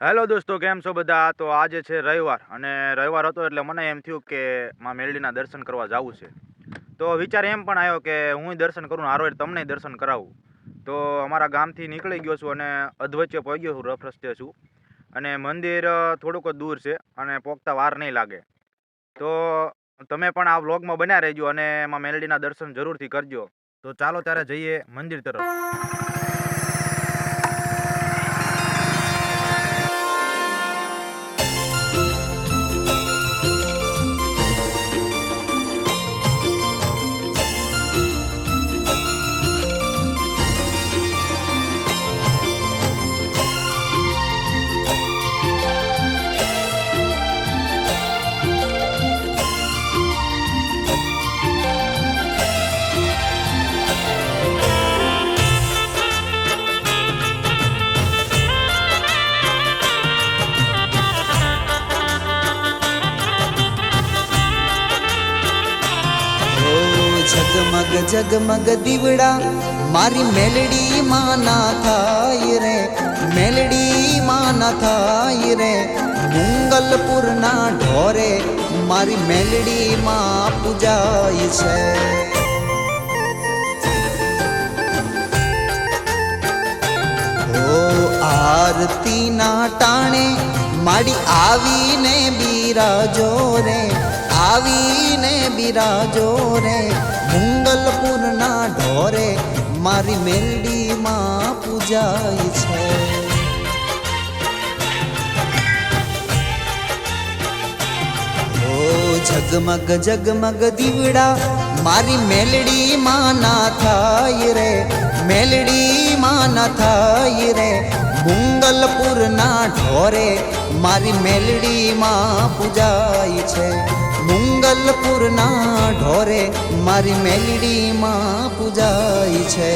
Hello દોસ્તો, કેમ છો બધા? તો આજે છે રવિવાર અને રવિવાર હતો એટલે મને એમ થયું કે માં મેલડીના દર્શન કરવા જવું છે. તો વિચાર એમ પણ આવ્યો કે હું દર્શન કરું હારો તમને દર્શન કરાવું. તો અમારા ગામથી નીકળી ગયો છું અને અધવચ્ચે પહોંચ્યો છું, રફ રસ્તે છું. અને મંદિર થોડુંક દૂર છે અને પોગતા વાર નહીં લાગે. તો તમે પણ આ વ્લોગમાં બન્યા રહેજો અને એમાં મેલડીના દર્શન જરૂરથી કરજો. તો ચાલો ત્યારે જઈએ મંદિર તરફ. ઝગમગ જગમગ દીવડા, મારી મેલડી માના થાય રે, મેલડી માના થાય રે મુંગલપુરના ઢોરે મારી મેલડી માં પૂજાય છે. આરતીના ટાણે માડી આવીને બીરાજો રે આવીને બિરાજો રે, મંગલપુરના ઢોરે મારી મેલડીમાં પૂજાય છે. જગમગ ઝગમગ દીવડા, મારી મેલડી માના થાય રે મેલડી માના થાય રે, મંગલપુરના ઢોરે મારી મેલડી માં પૂજાય છે. મંગલપુરના ઢોરે મારી મેલડીમાં પૂજાય છે.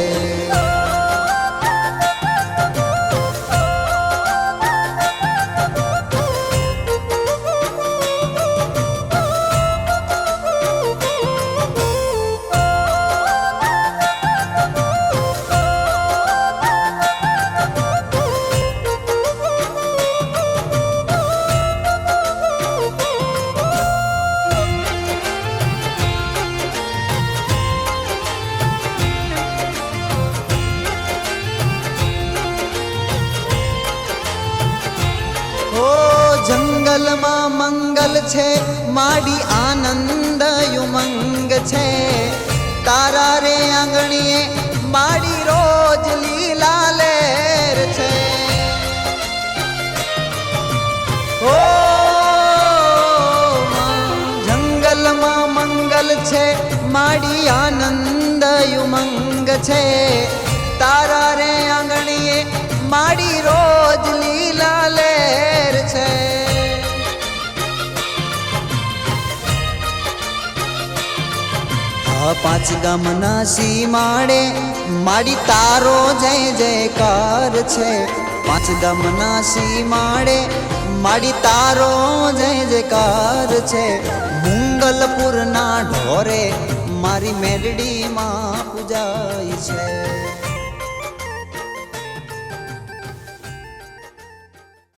જંગલમાં મંગલ છે, માડી આનંદ યુમંગ છે. તારા રે આંગણીએ માડી રોજ લીલા લેર છે. ઓ જંગલમાં મંગલ છે, માડી આનંદ યુમંગ છે. તારા રે આંગણીએ માડી રોજ પાંચ ગામના સીમાડે માડી તારો જય જયકાર છે પાંચ ગામના સીમાડે માડી તારો જય જયકાર છે મુંગલપુરના ઢોરે મારી મેલડીમાં પૂજાય છે